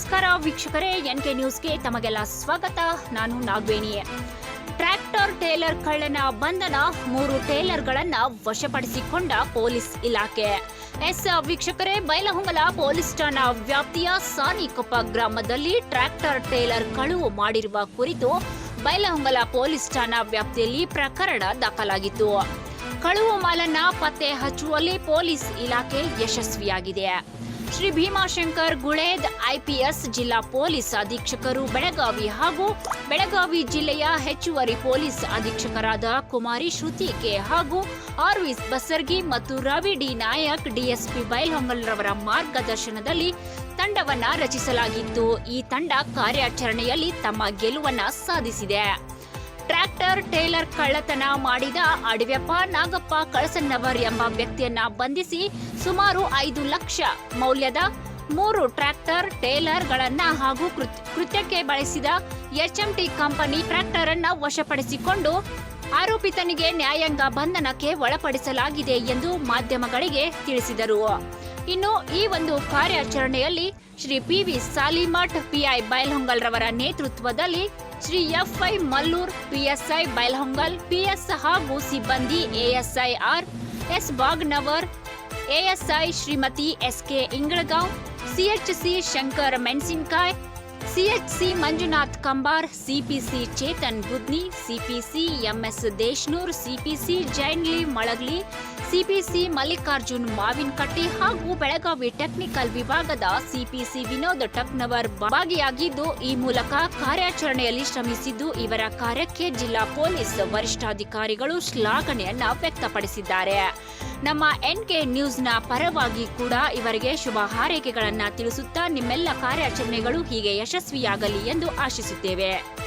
ನಮಸ್ಕಾರ, ವೀಕ್ಷಕರೇ. N K ನ್ಯೂಸ್ಗೆ ತಮಗೆಲ್ಲ ಸ್ವಾಗತ. ನಾನು ನಾಗವೇಣಿ. ಟ್ರ್ಯಾಕ್ಟರ್ ಟೇಲರ್ ಕಳ್ಳನ ಬಂಧನ ಮೂರು ಟೇಲರ್ಗಳನ್ನ ವಶಪಡಿಸಿಕೊಂಡ ಪೊಲೀಸ್ ಇಲಾಖೆ. ಎಸ್, ವೀಕ್ಷಕರೇ, ಬೈಲಹೊಂಗಲ ಪೊಲೀಸ್ ಠಾಣಾ ವ್ಯಾಪ್ತಿಯ ಸಾನಿಕೊಪ್ಪ ಗ್ರಾಮದಲ್ಲಿ ಟ್ರ್ಯಾಕ್ಟರ್ ಟೇಲರ್ ಕಳುವು ಮಾಡಿರುವ ಕುರಿತು ಬೈಲಹೊಂಗಲ ಪೊಲೀಸ್ ಠಾಣಾ ವ್ಯಾಪ್ತಿಯಲ್ಲಿ ಪ್ರಕರಣ ದಾಖಲಾಗಿತ್ತು. ಕಳುವು ಮಾಲನ್ನ ಪತ್ತೆ ಹಚ್ಚುವಲ್ಲಿ ಪೊಲೀಸ್ ಇಲಾಖೆ ಯಶಸ್ವಿಯಾಗಿದೆ. ಶ್ರೀ ಭೀಮಾಶಂಕರ್ ಗುಳೇದ್ ಐಪಿಎಸ್ ಜಿಲ್ಲಾ ಪೊಲೀಸ್ ಅಧೀಕ್ಷಕರು ಬೆಳಗಾವಿ ಹಾಗೂ ಬೆಳಗಾವಿ ಜಿಲ್ಲೆಯ ಹೆಚ್ಚುವರಿ ಪೊಲೀಸ್ ಅಧೀಕ್ಷಕರಾದ ಕುಮಾರಿ ಶ್ರುತಿ ಕೆ ಹಾಗೂ ಆರ್ವಿ ಬಸರ್ಗಿ ಮತ್ತು ರವಿ ಡಿ ನಾಯಕ್, ಡಿಎಸ್ಪಿ ಬೈಲ್ಹೊಂಗಲ್ರವರ ಮಾರ್ಗದರ್ಶನದಲ್ಲಿ ತಂಡವನ್ನ ರಚಿಸಲಾಗಿತ್ತು. ಈ ತಂಡ ಕಾರ್ಯಾಚರಣೆಯಲ್ಲಿ ತಮ್ಮ ಗೆಲುವನ್ನ ಸಾಧಿಸಿದೆ. ಟ್ರ್ಯಾಕ್ಟರ್, ಟೇಲರ್ ಕಳ್ಳತನ ಮಾಡಿದ ಅಡವ್ಯಪ್ಪ ನಾಗಪ್ಪ ಕಳಸನ್ನವರ್ ಎಂಬ ವ್ಯಕ್ತಿಯನ್ನ ಬಂಧಿಸಿ ಸುಮಾರು ಐದು ಲಕ್ಷ ಮೌಲ್ಯದ ಮೂರು ಟ್ರ್ಯಾಕ್ಟರ್, ಟೇಲರ್ಗಳನ್ನ ಹಾಗೂ ಕೃತ್- ಕೃತ್ಯಕ್ಕೆ ಬಳಸಿದ ಎಚ್ಎಂಟಿ ಕಂಪನಿ ಟ್ರ್ಯಾಕ್ಟರ್ ಅನ್ನ ವಶಪಡಿಸಿಕೊಂಡು ಆರೋಪಿತನಿಗೆ ನ್ಯಾಯಾಂಗ ಬಂಧನಕ್ಕೆ ಒಳಪಡಿಸಲಾಗಿದೆ ಎಂದು ಮಾಧ್ಯಮಗಳಿಗೆ ತಿಳಿಸಿದರು. ಇನ್ನು ಈ ಒಂದು ಕಾರ್ಯಾಚರಣೆಯಲ್ಲಿ Shri P V Salimath PI Bailhongal ರವರ ನೇತೃತ್ವದಲ್ಲಿ Shri FI Mallur PSI Bailhongal PS ಹಾಗೂ ಸಿಬ್ಬಂದಿ ASI R S Bagnavar ASI Shrimati SK Ingalgaon CHC Shankar Menasinkai CHC Manjunath Kambar CPC Chetan Budni CPC M S Deshnur CPC Jainli Malagli CPC Mallikarjun Mavinakatti ಹಾಗೂ Belagavi technical ವಿಭಾಗದ CPC Vinod Taknavar ಭಾಗಿಯಾಗಿದ್ದು, ಈ ಮೂಲಕ ಕಾರ್ಯಾಚರಣೆಯಲ್ಲಿ ಶ್ರಮಿಸಿದ್ದು ಇವರ ಕಾರ್ಯಕ್ಕೆ ಜಿಲ್ಲಾ ಪೊಲೀಸ್ ವರಿಷ್ಠಾಧಿಕಾರಿಗಳು ಶ್ಲಾಘನೆಯನ್ನ ವ್ಯಕ್ತಪಡಿಸಿದ್ದಾರೆ. ನಮ್ಮ ಎನ್ಕೆ ನ್ಯೂಸ್ನ ಪರವಾಗಿ ಕೂಡ ಇವರಿಗೆ ಶುಭ ಹಾರೈಕೆಗಳನ್ನು ತಿಳಿಸುತ್ತಾ ನಿಮ್ಮೆಲ್ಲ ಕಾರ್ಯಾಚರಣೆಗಳು ಹೀಗೆ ಯಶಸ್ವಿಯಾಗಲಿ ಎಂದು ಆಶಿಸುತ್ತೇವೆ.